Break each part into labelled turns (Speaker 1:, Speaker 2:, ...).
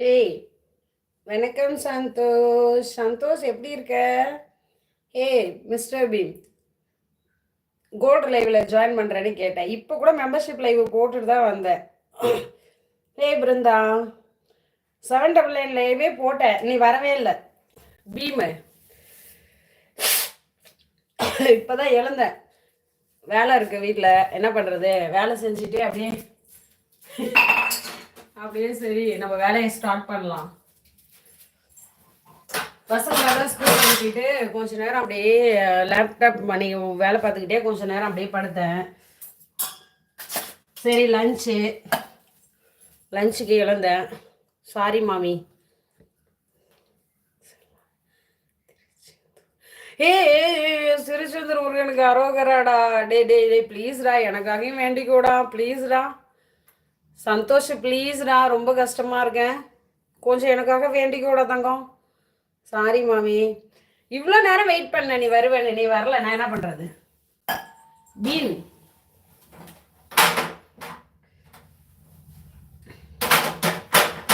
Speaker 1: Hey வணக்கம் சந்தோஷ். சந்தோஷ் எப்படி இருக்க? ஹே மிஸ்டர் பீம் கோல்டு லைவில் ஜாயின் பண்ணுறேன்னு கேட்டேன். இப்போ கூட மெம்பர்ஷிப் லைவ் போட்டுட்டு தான் வந்தேன். Hey Brindha. Seven double nine லைவே போட்டேன். நீ வரவே இல்லை. பீமு இப்போ தான் எழுந்தேன். வேலை இருக்கு வீட்டில் என்ன பண்ணுறது வேலை செஞ்சுட்டு அப்படியே அப்படியே சரி நம்ம வேலையை ஸ்டார்ட் பண்ணலாம். பசங்களெல்லாம் ஸ்கூல் அனுப்பிட்டு கொஞ்ச நேரம் அப்படியே லேப்டாப் மணி வேலை பார்த்துக்கிட்டே கொஞ்ச நேரம் அப்படியே படுத்தேன். சரி லஞ்சு லஞ்சுக்கு இழந்தேன் சாரி மாமி. ஏ சிறுச்சந்திர முருகனுக்கு அரோகராடா. டே டே டே ப்ளீஸ்டா எனக்காகவும் வேண்டிக்கோடா ப்ளீஸ்டா சந்தோஷ் ப்ளீஸ்டா ரொம்ப கஷ்டமாக இருக்கேன். கொஞ்சம் எனக்காக வேண்டிக்கோடா தங்கம். சாரி மாமி. இவ்வளோ நேரம் வெயிட் பண்ண நீ வருவேன் நீ வரல நான் என்ன பண்ணுறது பீன்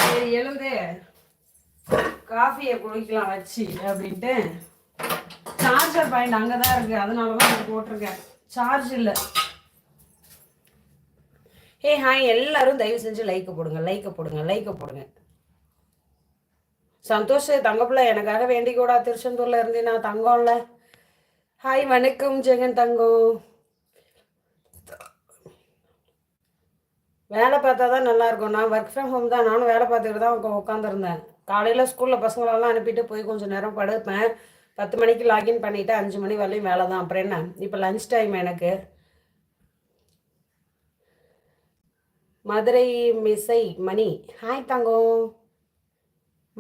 Speaker 1: சரி எழுந்து. காஃபியை குடிக்கலாம் வச்சு அப்படின்ட்டு. சார்ஜர் பாயிண்ட் அங்கே தான் இருக்குது அதனால தான் நான் போட்டிருக்கேன். சார்ஜ் இல்லை. ஏ ஹாய் எல்லாரும் தயவு செஞ்சு லைக்கை போடுங்க லைக்கை போடுங்க லைக்கை போடுங்க. சந்தோஷ் தங்கப்பிள்ள எனக்காக வேண்டி கூட திருச்செந்தூர்ல இருந்து நான் தங்கம்ல. ஹாய் வணக்கம் ஜெகன் தங்கம் வேலை பார்த்தா தான் நல்லா இருக்கும். நான் ஒர்க் ஃப்ரம் ஹோம் தான். நானும் வேலை பார்த்துக்கிட்டு தான் உட்காந்துருந்தேன் காலையில் ஸ்கூலில் பசங்களெல்லாம் அனுப்பிட்டு போய் கொஞ்சம் நேரம் படுப்பேன். பத்து மணிக்கு லாகின் பண்ணிவிட்டு அஞ்சு மணி வரலையும் வேலை தான். அப்புறம் என்ன? இப்போ லஞ்ச் டைம் எனக்கு. மதுரை மிசை மணி. ஹாய் தங்கம்.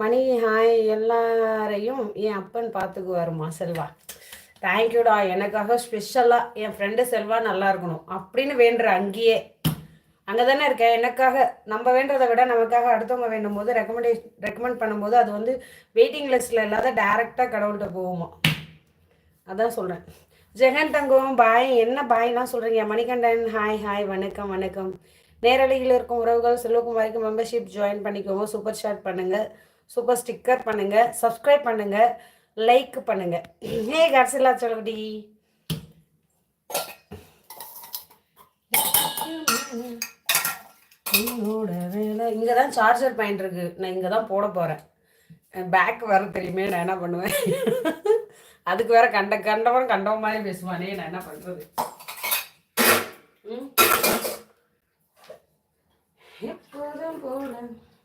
Speaker 1: மணி ஹாய் எல்லாரையும் என் அப்பன் பார்த்துக்குவாருமா செல்வா. தேங்க்யூடா எனக்காக ஸ்பெஷலாக என் ஃப்ரெண்டு செல்வா நல்லா இருக்கணும். அப்படின்னு வேண்டுற அங்கேயே. அங்கே தானே இருக்கேன் எனக்காக நம்ம வேண்டதை விட நமக்காக அடுத்தவங்க வேண்டும் போது ரெக்கமெண்டே ரெக்கமெண்ட் பண்ணும்போது அது வந்து வெயிட்டிங் லிஸ்ட்டில் இல்லாத டேரெக்டாக கடவுள்கிட்ட போகுமா. அதான் சொல்கிறேன் ஜெகன் தங்கம் பாய் என்ன பாய்லாம் சொல்கிறீங்க மணிகண்டன் ஹாய் ஹாய் வணக்கம் வணக்கம். நேரலையில் இருக்கும் உறவுகள் செல்வகுமாரிக்கு மெம்பர்ஷிப் ஜாயின் பண்ணிக்கோங்க. சூப்பர் ஷேர் பண்ணுங்கள் சூப்பர் ஸ்டிக்கர் பண்ணுங்கள் சப்ஸ்கிரைப் பண்ணுங்கள் லைக் பண்ணுங்கள் ஹே கடைசிலா சொல்லுடி இங்கே தான் சார்ஜர் பாயிண்ட் இருக்கு. நான் இங்கே தான் போட போகிறேன் பேக் வர தெரியுமே நான் என்ன பண்ணுவேன்? அதுக்கு வேற கண்ட கண்டவன் கண்டவன் மாதிரி பேசுவானே நான் என்ன பண்ணுறது எப்போதும் போல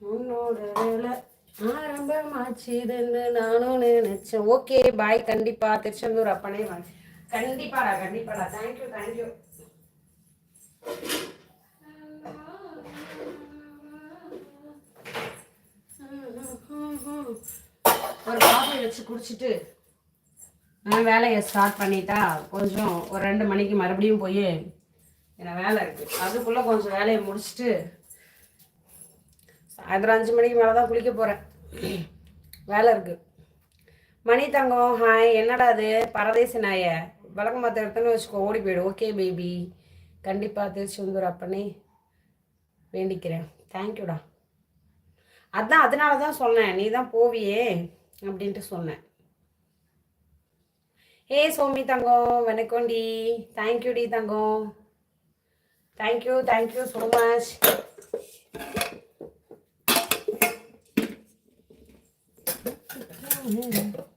Speaker 1: உன்னோட வேலை. ஆரம்பமாச்சுதுன்னு நானும் நினைச்சேன். ஓகே பாய் கண்டிப்பா திருச்செந்தூர் அப்பனே வாங்க கண்டிப்பாடா கண்டிப்பாடா தேங்க்யூ தேங்க்யூ ஒரு காஃபி வச்சு குடிச்சிட்டு நான் வேலையை ஸ்டார்ட் பண்ணிட்டா கொஞ்சம் ஒரு ரெண்டு மணிக்கு மறுபடியும் போய் என்ன வேலை இருக்குது அதுக்குள்ளே கொஞ்சம் வேலையை முடிச்சுட்டு சாயந்தரம் அஞ்சு மணிக்கு மேலே தான் குளிக்க போகிறேன் வேலை இருக்குது மணி தங்கம் ஹாய் என்னடா அது பரதேசி நாய. விளக்கம் பார்த்து எடுத்தோன்னு வச்சுக்கோ ஓடி போயிடு. ஓகே பேபி கண்டிப்பாக திருச்செந்தூர் அப்பனே. வேண்டிக்கிறேன். தேங்க்யூடா அதான் அதனால தான் சொன்னேன். நீ தான் போவியே அப்படின்ட்டு சொன்னேன். ஏ சோமி தங்கம் வணக்கம்டி தேங்க்யூடி தங்கம். Thank you thank you so much うん。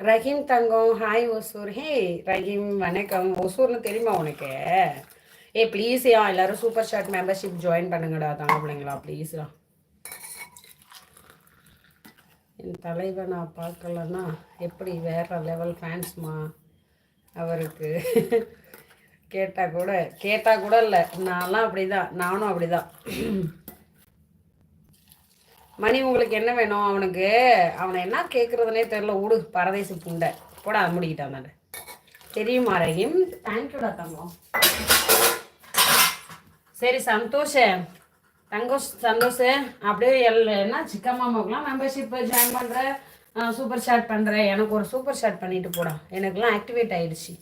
Speaker 1: Rahim Thangam hi Hosur hey Rahim வணக்கம். ஒசூர்னு தெரியுமா உனக்கு? ஏ ப்ளீஸ் யா எல்லாரும் சூப்பர் ஷாட் மெம்பர்ஷிப் ஜாயின் பண்ணுங்கடா தாங்க பிள்ளைங்களா ப்ளீஸ்டா என் தலைவை நான் பார்க்கலன்னா எப்படி வேற லெவல் ஃபேன்ஸ்மா அவருக்கு? கேட்டால் கூட கேட்டால் கூட இல்லை. நான்லாம் அப்படி தான் நானும் அப்படி தான் மணி உங்களுக்கு என்ன வேணும் அவனுக்கு? அவனை என்ன கேட்குறதுனே தெரில விடு பரதேசி புண்டை. போடா முடிக்கிட்டான் நான் தெரியுமா ரஹீம்? தேங்க்யூடா தங்கம். சரி சந்தோஷ. தங்கோஷ் சந்தோஷ். அப்படியே எல் என்ன சிக்கன் மாமாவுக்குலாம் மெம்பர்ஷிப் ஜாயின் பண்ணுற சூப்பர் ஷாட் பண்ணுறேன் எனக்கு ஒரு சூப்பர் ஷாட் பண்ணிட்டு போடா. எனக்குலாம் ஆக்டிவேட் ஆயிடுச்சு.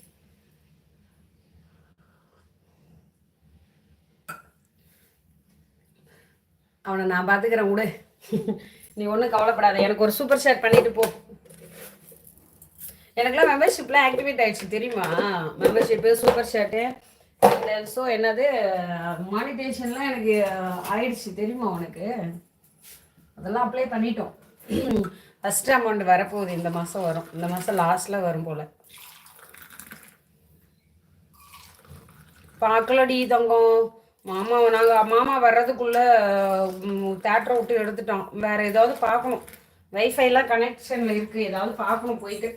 Speaker 1: அவனை நான் பார்த்துக்கிறேன் விடு நீ ஒன்றும் கவலைப்படாத. எனக்கு ஒரு சூப்பர் ஷாட் பண்ணிட்டு போ. எனக்குலாம் மெம்பர்ஷிப்லாம் ஆக்டிவேட் ஆயிடுச்சு தெரியுமா? மெம்பர்ஷிப்பு சூப்பர் ஷாட்டு ஸோ என்னது மானிட்டேஷன்லாம் எனக்கு ஆயிடுச்சு தெரியுமா உனக்கு? அதெல்லாம் அப்ளை பண்ணிட்டோம். ஃபஸ்ட் அமௌண்ட் வரப்போகுது இந்த மாதம் வரும். இந்த மாதம் லாஸ்ட்டில் வரும் போல். பார்க்கலடி தங்கம். மாமா நாங்கள் மாமா வர்றதுக்குள்ளே தேட்டரை விட்டு எடுத்துட்டோம். வேறு ஏதாவது பார்க்கணும். வைஃபைலாம் கனெக்ஷனில் இருக்குது ஏதாவது பார்க்கணும் போயிட்டு.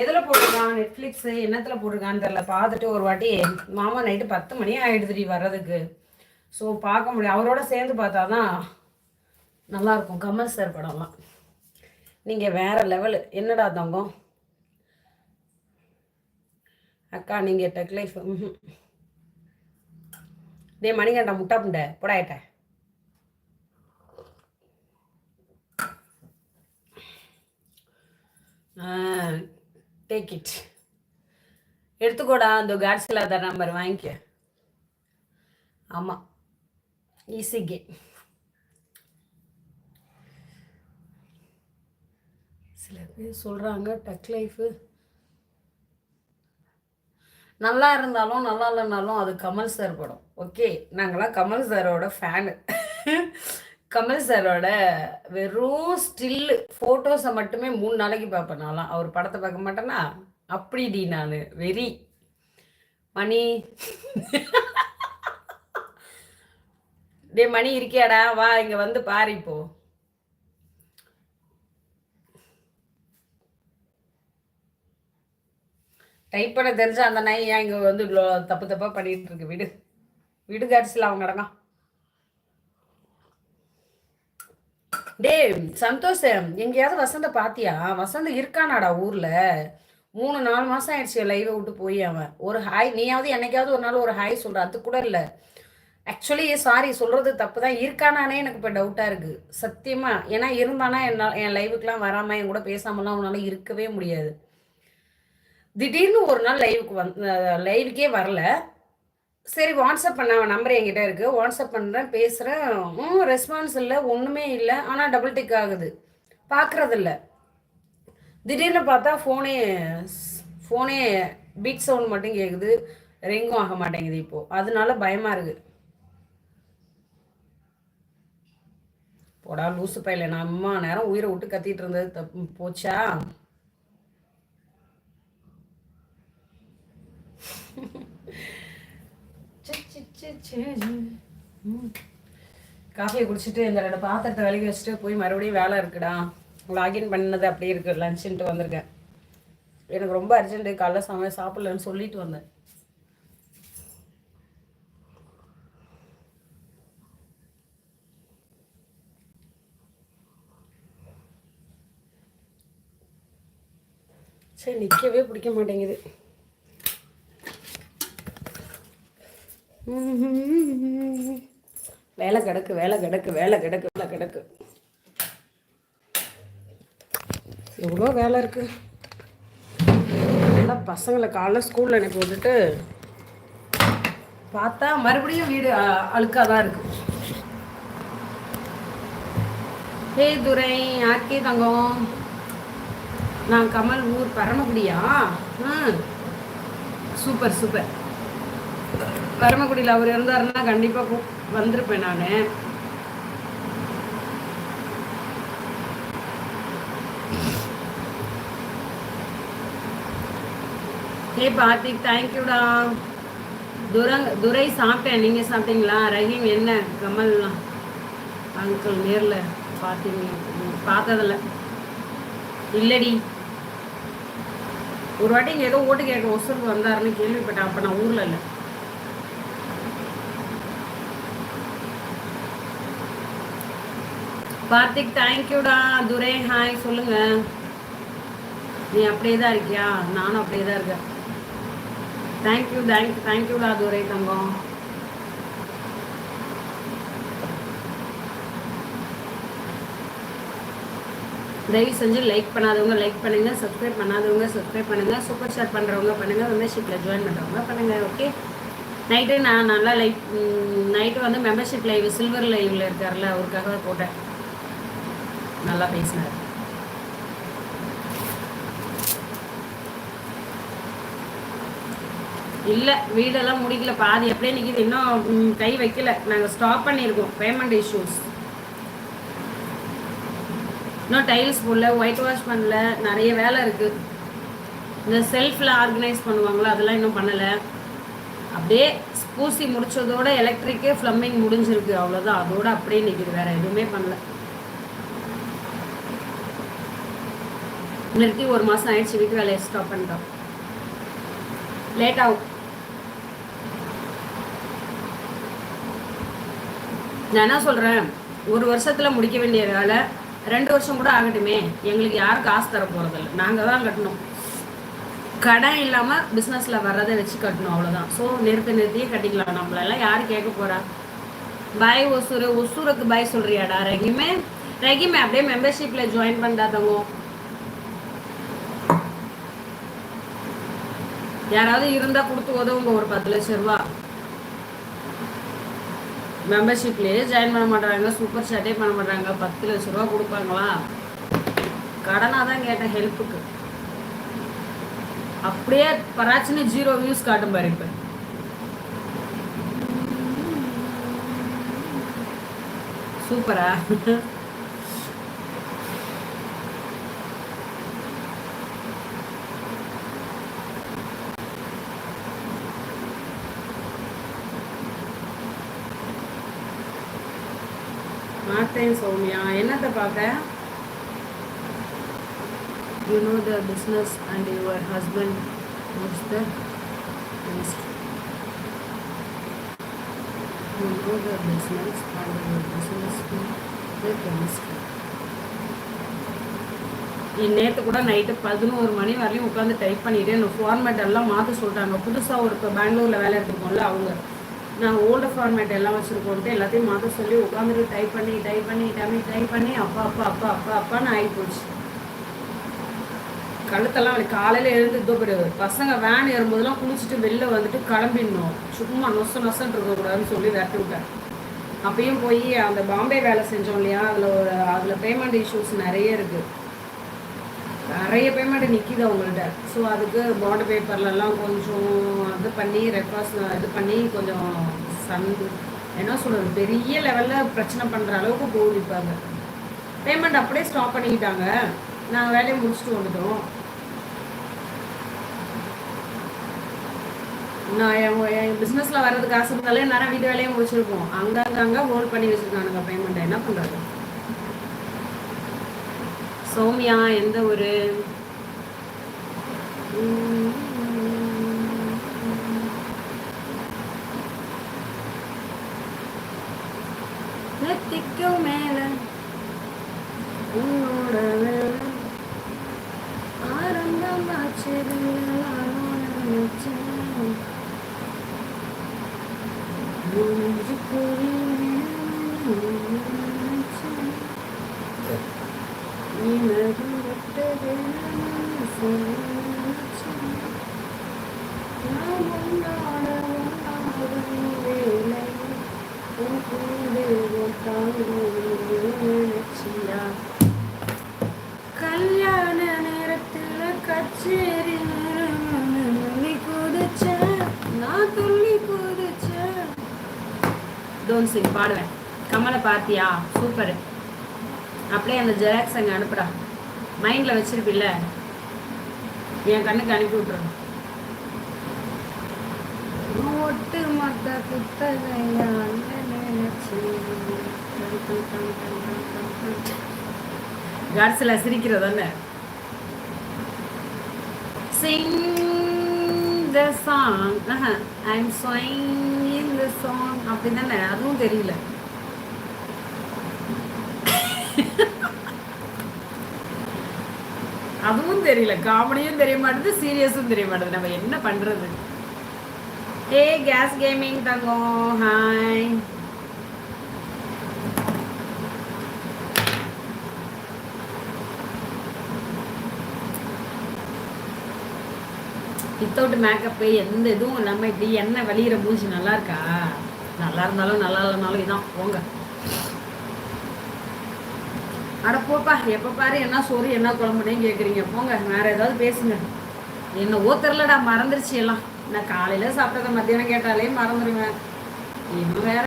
Speaker 1: எதில் போட்டிருக்கான்? நெட்ஃப்ளிக்ஸு என்னத்தில் போட்டிருக்கான்னு தெரில பார்த்துட்டு ஒரு வாட்டி மாமா நைட்டு பத்து மணி ஆகிடுதுடி வர்றதுக்கு. ஸோ பார்க்க முடியும் அவரோட சேர்ந்து பார்த்தா தான் நல்லாயிருக்கும் கமல் சார் படம்லாம். நீங்கள் வேறு லெவலு என்னடா தங்கம்? அக்கா நீங்கள் டெக் லைஃப் ம் டே மணிகண்டா முட்டா புண்டை. புடாயிட்ட டேக் இட் எடுத்துக்கோடா அந்த காட்ஸில் தர நம்பர் வாங்கிக்க. ஆமாம் ஈஸி கேம் சில பேர் சொல்கிறாங்க டக் லைஃபு நல்லா இருந்தாலும் நல்லா இல்லைனாலும் அது கமல் சார் படம். ஓகே நாங்களாம் கமல் சாரோட ஃபேனு கமல் சாரோட வெறும் ஸ்டில்லு ஃபோட்டோஸை மட்டுமே மூணு நாளைக்கு பார்ப்பேன் நான்லாம். அவர் படத்தை பார்க்க மாட்டேன்னா அப்படிடி நான் வெறி. மணி. டே மணி இருக்கியாடா? வா இங்கே வந்து பாரு இப்போ. டைப் பண்ண தெரிஞ்ச அந்த நாய் ஏன் இங்கே வந்து தப்பு தப்பாக பண்ணிட்டு இருக்கு? விடு. விடு கேட்ஸில் அவங்க அடங்கும் டே சந்தோஷ் எங்கேயாவது வசந்த பாத்தியா? வசந்த இருக்கானாடா ஊரில். மூணு நாலு மாதம் ஆயிடுச்சு லைவை விட்டு போய் அவன். ஒரு ஹாய் நீயாவது என்னைக்காவது ஒரு நாள் ஒரு ஹாய் சொல்கிற அது கூட இல்லை. ஆக்சுவலி சாரி சொல்கிறது தப்பு தான். இருக்கானானே எனக்கு இப்போ டவுட்டாக இருக்குது சத்தியமாக ஏன்னா இருந்தானா என்ன என் லைவுக்கெலாம் வராமல் என் கூட பேசாமலாம் உன்னால இருக்கவே முடியாது. திடீர்னு ஒரு நாள் லைவுக்கு வந் லைவுக்கே வரல. சரி வாட்ஸ்அப் பண்ண நம்பர் என்கிட்ட இருக்குது வாட்ஸ்அப் பண்ணுறேன் பேசுகிறேன் ரெஸ்பான்ஸ் இல்லை ஒன்றுமே இல்லை. ஆனால் டபுள் டிக் ஆகுது. பார்க்குறதில்ல திடீர்னு பார்த்தா ஃபோனே ஃபோனே பீட் சவுண்ட் மட்டும் கேட்குது ரிங்கும் ஆக மாட்டேங்குது இப்போது அதனால பயமாக இருக்குது போடா லூசு பையில. நான் அம்மா நேரம் உயிரை விட்டு கத்திட்டு இருந்தது. தப்பு போச்சா? காஃபியை குடிச்சிட்டு இந்த ரெண்டு பாத்திரத்தை விலகி வச்சுட்டு போய் மறுபடியும் வேலை இருக்குடா. லாகின் பண்ணது அப்படியே இருக்கு. லன்ச்சுன்ட்டு வந்திருக்கேன். எனக்கு ரொம்ப அர்ஜென்ட்டு காலைல சமையல் சாப்பிட்லன்னு சொல்லிட்டு வந்தேன். சரி நிற்கவே பிடிக்க மாட்டேங்குது. வேலை கிடக்கு வேலை கிடக்கு வேலை கிடக்கு வேலை கிடக்கு. எவ்வளோ வேலை இருக்கு? நல்லா பசங்களை காலைல ஸ்கூலில் அனுப்பி விட்டுட்டு பார்த்தா மறுபடியும் வீடு அழுக்காக தான் இருக்கு. ஹே துரை ஆர்கே தங்கம்? நான் கமல் ஊர் பரமக்குடியா? ம். Super super. பரமக்குடியில் அவர் இருந்தாருன்னா கண்டிப்பாக வந்திருப்பேன் நான். ஹே பார்த்திக் தேங்க்யூடா துரங் துரை சாப்பிட்டேன். நீங்கள் சாப்பிட்டீங்களா? ரஹீம் என்ன? கமல்லாம் அங்கிள் நேரில் பார்த்தீங்க. பார்த்ததில்ல. இல்லடி. ஒரு வாட்டி இங்க ஏதோ ஓட்டு கேட்க ஒசூருக்கு வந்தாருன்னு கேள்விப்பட்டேன். அப்போ நான் ஊரில் இல்லை. கார்த்திக் தேங்க்யூடா துரை ஹாய் சொல்லுங்க. நீ அப்படியே தான் இருக்கியா? நானும் அப்படியே தான் இருக்கேன். தேங்க்யூ தேங்க் தேங்க்யூடா துரை தங்கம். தயவு செஞ்சு லைக் பண்ணாதவங்க லைக் பண்ணுங்க சப்ஸ்கிரைப் பண்ணாதவங்க சப்ஸ்கிரைப் பண்ணுங்க சூப்பர் ஷேர் பண்ணுறவங்க பண்ணுங்க மெம்பர்ஷிப்பில் ஜாயின் பண்ணுறவங்க பண்ணுங்க ஓகே நைட்டு நான் நல்லா லைக் நைட்டு வந்து மெம்பர்ஷிப் லைவ் சில்வர் லைவில் இருக்கார்ல அவருக்காக போட்டேன். நல்லா பேசினார் இல்லை வீடெல்லாம் முடிக்கல. பாதி அப்படியே நிற்கிது இன்னும் கை வைக்கல. நாங்கள் ஸ்டாப் பண்ணியிருக்கோம். பேமெண்ட் இஷ்யூஸ் இன்னும் டைல்ஸ் போடல. ஒயிட் வாஷ் பண்ணல. நிறைய வேலை இருக்குது இந்த செல்ஃபில் ஆர்கனைஸ் பண்ணுவாங்களோ? அதெல்லாம் இன்னும் பண்ணலை. அப்படியே பூசி முடிச்சதோட எலக்ட்ரிக்கு ஃப்ளம்பிங் முடிஞ்சிருக்கு. அவ்வளோதான் அதோட அப்படியே நிற்கிது வேற எதுவுமே பண்ணல. நிறுத்தி ஒரு மாதம் ஆயிடுச்சு வீட்டு வேலையை ஸ்டாப் பண்ணிட்டோம். லேட் ஆகும். நான் என்ன சொல்கிறேன் ஒரு வருஷத்தில் முடிக்க வேண்டிய வேலை ரெண்டு வருஷம் கூட ஆகட்டுமே. எங்களுக்கு யாரும் காசு தர போகிறதில்ல நாங்கள் தான் கட்டணும். கடன் இல்லாமல் பிஸ்னஸில் வர்றதை வச்சு கட்டணும் அவ்வளோதான் ஸோ நிறுத்தி நிறுத்தியே கட்டிக்கலாம். நம்மளெல்லாம் யார் கேட்க போகிறா பாய் ஒசூர் ஒசூருக்கு பாய் சொல்கிறியாடா ரகிமே? ரகிமே அப்படியே மெம்பர்ஷிப்பில் ஜாயின் பண்ணாதவங்க. யாராவது இருந்தா கொடுத்து உதவுங்க ஒரு பத்து லட்சம் ரூபா. மெம்பர்ஷிப்லயே ஜாயின் பண்ண மாட்டாங்க சூப்பர் சாட்டே பண்ண மாட்டாங்க பத்து லட்சம் ரூபா கொடுப்பாங்களா? கடனாக தான் கேட்டேன் ஹெல்ப்புக்கு அப்படியே பராச்சுன்னு ஜீரோ வியூஸ் காட்டும் பாரு இப்போ. சூப்பரா மாட்டேன் சௌமியா என்னத்தை பார்க்க? You know the business and your husband what's the you know the business and your business chemistry நேற்று கூட நைட்டு பதினோரு மணி வரையும் உட்காந்து டைப் பண்ணிட்டு இந்த ஃபார்மேட் எல்லாம் மாற்ற சொல்லிட்டாங்க. புதுசாக ஒரு இப்போ பெங்களூரில் வேலை எடுத்துருக்கோம்ல அவங்க நாங்கள் ஓல்டு ஃபார்மேட் எல்லாம் வச்சுருக்கோன்ட்டு எல்லாத்தையும் மாற்ற சொல்லி உட்காந்துட்டு டைப் பண்ணி டைப் பண்ணி டமி டைப் பண்ணி அப்பா அப்பா அப்பா அப்பா அப்பான்னு ஆகி போச்சு கழுத்தெல்லாம் வலி காலையில் எழுந்து இதோ பெரிய பசங்க வேன் ஏறும்போதெல்லாம் குளிச்சுட்டு வெளில வந்துட்டு கிளம்பிடணும். சும்மா நொச நொசன் இருக்கக்கூடாதுன்னு சொல்லி விரட்டி விட்டேன். அப்பயும் போய் அந்த பாம்பே வேலை செஞ்சோம் இல்லையா? அதில் ஒரு அதில் பேமெண்ட் இஷ்யூஸ் நிறைய இருக்குது நிறைய பேமெண்ட் நிற்கிது அவங்கள்ட்ட. ஸோ அதுக்கு பாண்டு பேப்பர்லலாம் கொஞ்சம் இது பண்ணி ரெக்கார்ட்ஸ் இது பண்ணி கொஞ்சம் சன் என்ன சொல்கிறது பெரிய லெவலில் பிரச்சனை பண்ணுற அளவுக்கு போகுதிப்பாங்க பேமெண்ட் அப்படியே ஸ்டாப் பண்ணிக்கிட்டாங்க. நாங்கள் வேலையை முடிச்சுட்டு வந்துட்டோம். நான் என் பிஸ்னஸில் வர்றதுக்கு காசு இருந்தாலே நேரம் வீட்டு வேலையை முடிச்சிருப்போம் அங்கே அங்கே ஹோல்ட் பண்ணி வச்சுருக்கானுங்க பேமெண்ட்டை என்ன பண்ணுறது சோமியா எந்த ஒரு நெத்திக்கும் மேல. கல்யாண நேரத்துல கச்சேரி துள்ளி குதிச்ச நான் துள்ளி குதிச்ச டோன் சிங் பாடுவேன். கமலை பார்த்தியா சூப்பர் அப்படியே அந்த ஜெராக்ஸ் அங்கே அனுப்புடா. மைண்டில் வச்சிருப்பில்ல. என் கண்ணுக்கு அனுப்பி விட்றேன் ஒட்டு மொத்த குத்தகையால் காட்ஸில் சிரிக்கிறதானே sing the song I'm swing in the song அப்படி தானே அதுவும் தெரியல. அதுவும் தெரியல. காமெடியும் தெரிய மாட்டேது சீரியஸும் தெரிய மாட்டேது. நம்ம என்ன பண்றது? ஏ கேஸ் கேமிங் தங்கம். ஹாய் வித்தவுட் மேக்கப்பு எந்த இதுவும் இல்லாமல் இப்படி எண்ணெய் வெளியிற மூஞ்சி நல்லா இருக்கா? நல்லா இருந்தாலும் நல்லா இல்லைனாலும் இதான். போங்க. அட போப்பா எப்போ பாரு என்ன சோறு என்ன குழம்புனே கேட்குறீங்க போங்க வேற ஏதாவது பேசுங்க. என்ன ஓத்தரலடா மறந்துருச்சு எல்லாம். நான் காலையில் சாப்பிட்டத மத்தியானம் கேட்டாலே மறந்துடுவேன் இன்னும் வேற.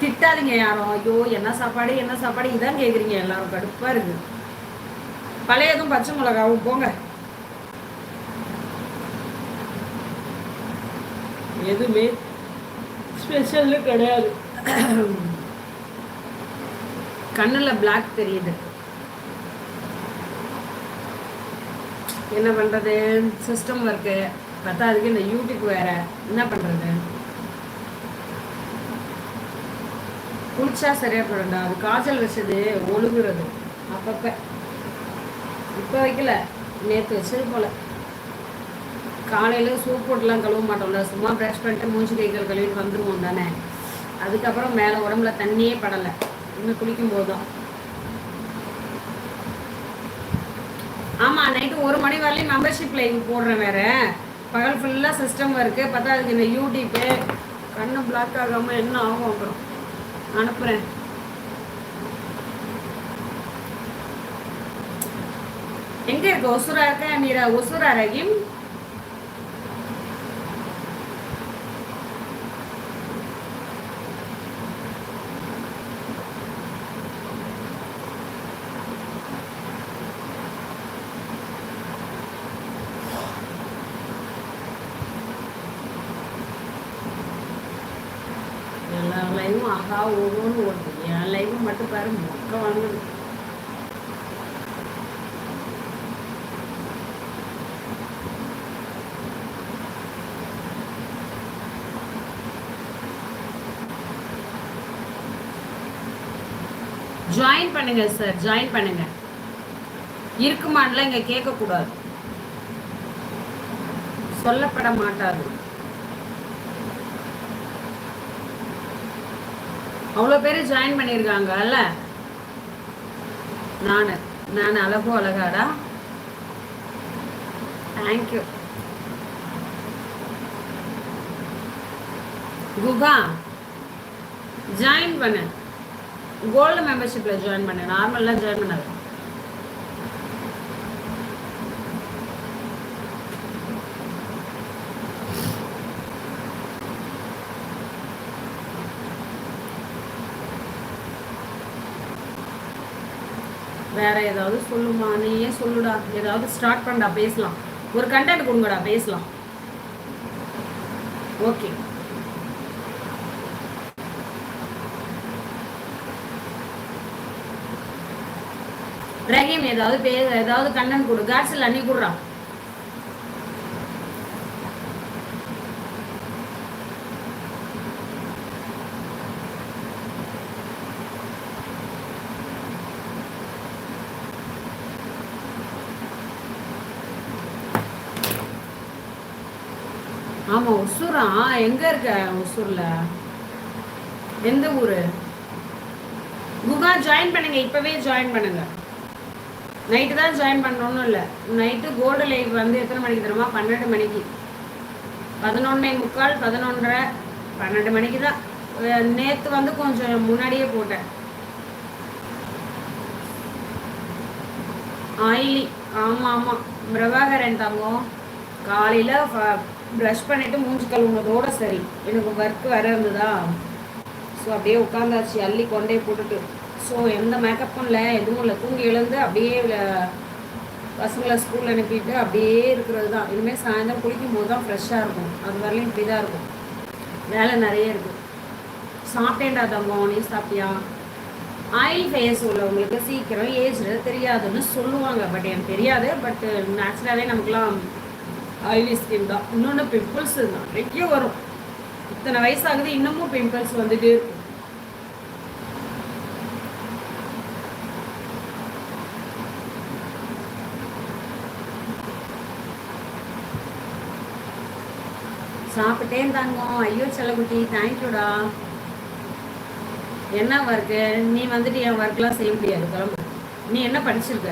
Speaker 1: திட்டாதீங்க யாரும் ஐயோ என்ன சாப்பாடு என்ன சாப்பாடு? இதான் கேட்குறீங்க எல்லாரும் கடுப்பாக இருக்கு. பழையதும் பச்சை மிளகாவும் போங்க. எதுவுமே ஸ்பெஷல்னு கிடையாது. கண்ணில் பிளாக் தெரியுது. என்ன பண்ணுறது சிஸ்டம் ஒர்க்கு பத்தாதுக்கு இந்த யூடியூப் வேற. என்ன பண்ணுறது குளிச்சா சரியாக போயிடும்டா. அது காய்ச்சல் வச்சது ஒழுகுறது. அப்பப்போ. இப்போ வைக்கல. நேற்று வச்சது போல. காலையில் சூப் போட்டுலாம் கழுவ மாட்டோம்ல சும்மா ப்ரஷ் பண்ணிட்டு மூஞ்சி கைகள் கழுவிட்டு வந்துடுவோம் தானே. அதுக்கப்புறம் மேலே உடம்புல தண்ணியே படலை. இன்னும் குளிக்கும் போதும் ஆமாம் நைட்டு ஒரு மணி வரலையும் மெம்பர்ஷிப் லைவ் போடுறேன் வேற. பகல் ஃபுல்லாக சிஸ்டம் ஒர்க்கு பார்த்தா அதுக்கு இந்த யூடியூப்பு கண்ணு பிளாக் ஆகாமல் என்ன ஆகும் அப்புறம்? அனுப்புகிறேன் எங்கே இருக்கு? ஒசுரா இருக்க? மீரா ஒசுரா ரஹீம்? லைவும் ஆகா ஓகோன்னு ஓடுது. என் லைவும் மட்டும் பாரு மொக்க வாங்குது ஜாயின் பண்ணுங்க சார் ஜாயின் பண்ணுங்க. இருக்குமான்லாம் இங்க கேட்கக்கூடாது. சொல்லப்பட மாட்டாது. அவ்வளோ பேர் ஜாயின் பண்ணியிருக்காங்கல்ல? நான். நான் அழகோ அழகாடா? தேங்க்யூ குகா ஜாயின் பண்ணு. கோல்டு மெம்பர்ஷிப்பில் ஜாயின் பண்ணு. நார்மலாக ஜாயின் பண்ணாது வேற ஏதாவது சொல்லுமா? நீயே சொல்லுடா? ஏதாவது ஸ்டார்ட் பண்ணடா பேசலாம். ஒரு கண்டென்ட் கொடுங்கடா பேசலாம். ஓகே ரஹீம் ஏதாவது பே ஏதாவது கண்டென்ட் கொடு. காட்ஸில் அன்னி கொடுறான் ஆமா ஒசூரா எங்க இருக்க ஒசூர்ல? எந்த ஊரு? குகா ஜாயின் பண்ணுங்க இப்பவே ஜாயின் பண்ணுங்க. நைட்டு தான் ஜாயின் பண்ணணும்னு இல்லை. நைட்டு கோல்டு லைவ் வந்து எத்தனை மணிக்கு தருமா பன்னெண்டு மணிக்கு. பதினொன்னே முக்கால் பதினொன்றரை பன்னெண்டு மணிக்கு தான். நேற்று வந்து கொஞ்சம் முன்னாடியே போட்டேன். ஆயிலி ஆமாம் ஆமாம் பிரபாகரன் தங்கம். காலையில் ப்ரஷ் பண்ணிவிட்டு மூஞ்சி கழுவுனதோட சரி. எனக்கு ஒர்க் வர இருந்ததா? ஸோ அப்படியே உட்காந்தாச்சு அள்ளி கொண்டே போட்டுட்டு. ஸோ எந்த மேக்கப்பும் இல்லை எதுவும் இல்லை. தூங்கி எழுந்து அப்படியே பசங்களை ஸ்கூல் அனுப்பிட்டு அப்படியே இருக்கிறது தான். இனிமேல் சாயந்தரம் குளிக்கும் போது தான் ஃப்ரெஷ்ஷாக இருக்கும். அது வரலையும் இப்படி தான் இருக்கும். வேலை நிறைய இருக்குது சாப்பிட்டேன்டா தங்கம். நீ சாப்பிட்டியா? ஆயில் ஃபேஸ் உள்ளவங்களுக்கு சீக்கிரம் ஏஜில் தெரியாதுன்னு சொல்லுவாங்க. பட் எனக்கு தெரியாது. பட் நேச்சுரலாகவே நமக்குலாம் ஆயிலி ஸ்கின் தான் இன்னொன்று பிம்பிள்ஸ் நிறைய வரும். இத்தனை வயசாகுது இன்னமும் பிம்பிள்ஸ் வந்துட்டே இருக்கும் சாப்பிட்டேன் தங்கம் ஐயோ செல்லக்குட்டி தேங்க்யூடா என்ன ஒர்க்கு நீ வந்துட்டு என் ஒர்க்லாம் செய்ய முடியாது கிளம்பு. நீ என்ன படிச்சிருக்க?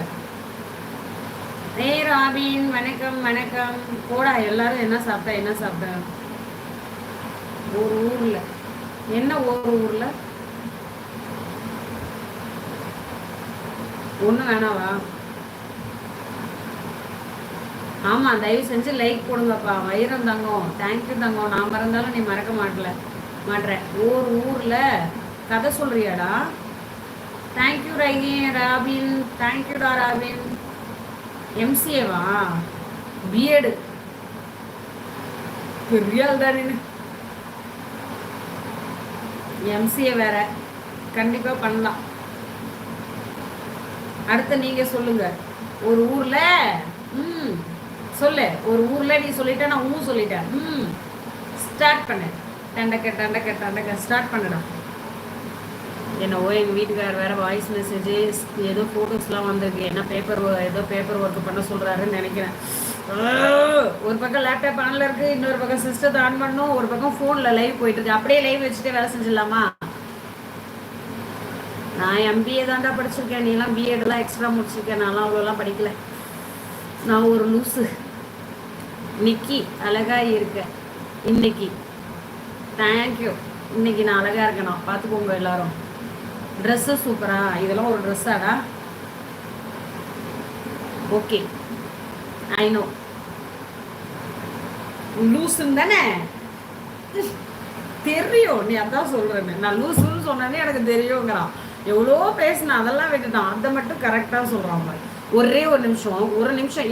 Speaker 1: ஏய் ராபின் வணக்கம் வணக்கம். போடா எல்லாரும் என்ன சாப்பிட்டா என்ன சாப்பிட்டா? ஒரு ஊர்ல. என்ன ஒரு ஊர்ல? ஒண்ணு வேணாவா? ஆமா தயவு செஞ்சு லைக் போடுங்கப்பா. வைரம் தங்கம். தேங்க்யூ தங்கம். நான் மறந்தாலும் நீ மறக்க மாட்டல. மாட்டுற ஒரு ஊர்ல கதை சொல்றியாடா? தேங்க்யூ ரைகி ராபின். தேங்க்யூடா ராபின். எம்சிஏவா பிஎடு பெரிய ஆள் தான் எம்சிஏ வேற. கண்டிப்பா பண்ணலாம். அடுத்து நீங்க சொல்லுங்க. ஒரு ஊர்ல ம் சொல்லு. ஒரு ஊர்ல நீ சொல்லிட்ட நான் ஊ சொல்லிட்டேன். ம் ஸ்டார்ட் பண்ணு. டண்டக்க டண்டக்க டண்டக்க ஸ்டார்ட் பண்ணுடா. என்னவோ எங்கள் வீட்டுக்காரர் வேறு வாய்ஸ் மெசேஜஸ் ஏதோ ஃபோட்டோஸ்லாம் வந்திருக்கு. என்ன பேப்பர் ஏதோ பேப்பர் ஒர்க் பண்ண சொல்கிறாருன்னு நினைக்கிறேன். ஒரு பக்கம் லேப்டாப் ஆனில் இருக்குது இன்னொரு பக்கம் சிஸ்டத்தை ஆன் பண்ணும் ஒரு பக்கம் ஃபோனில் லைவ் போயிட்டுருக்கு அப்படியே லைவ் வச்சுட்டு வேலை செஞ்சிடலாமா? நான் எம்பிஏ தாண்டா படிச்சிருக்கேன். நீலாம் பிஎட்லாம் எக்ஸ்ட்ரா முடிச்சிருக்கேன். நான்லாம் அவ்வளோலாம் படிக்கல. நான் ஒரு லூஸு நிக்கி அழகா இருக்க. இன்னைக்கு. தேங்க்யூ இன்னைக்கு நான் அழகாக இருக்கேன் நான் பார்த்துக்கோங்க எல்லாரும். ட்ரெஸ்ஸு சூப்பரா. இதெல்லாம் ஒரு ட்ரெஸ்ஸாடா ஓகே ஐ நோ லூசுன்னு தானே? தெரியும். நீ அதான் சொல்கிறேன் நான் லூசுன்னு சொன்னே எனக்கு தெரியுங்கிறான். எவ்வளோ பேசினேன் அதெல்லாம் விட்டுட்டான். அதை மட்டும் கரெக்டாக சொல்கிறான் ஒரே ஒரு நிமிஷம். ஒரு நிமிஷம்.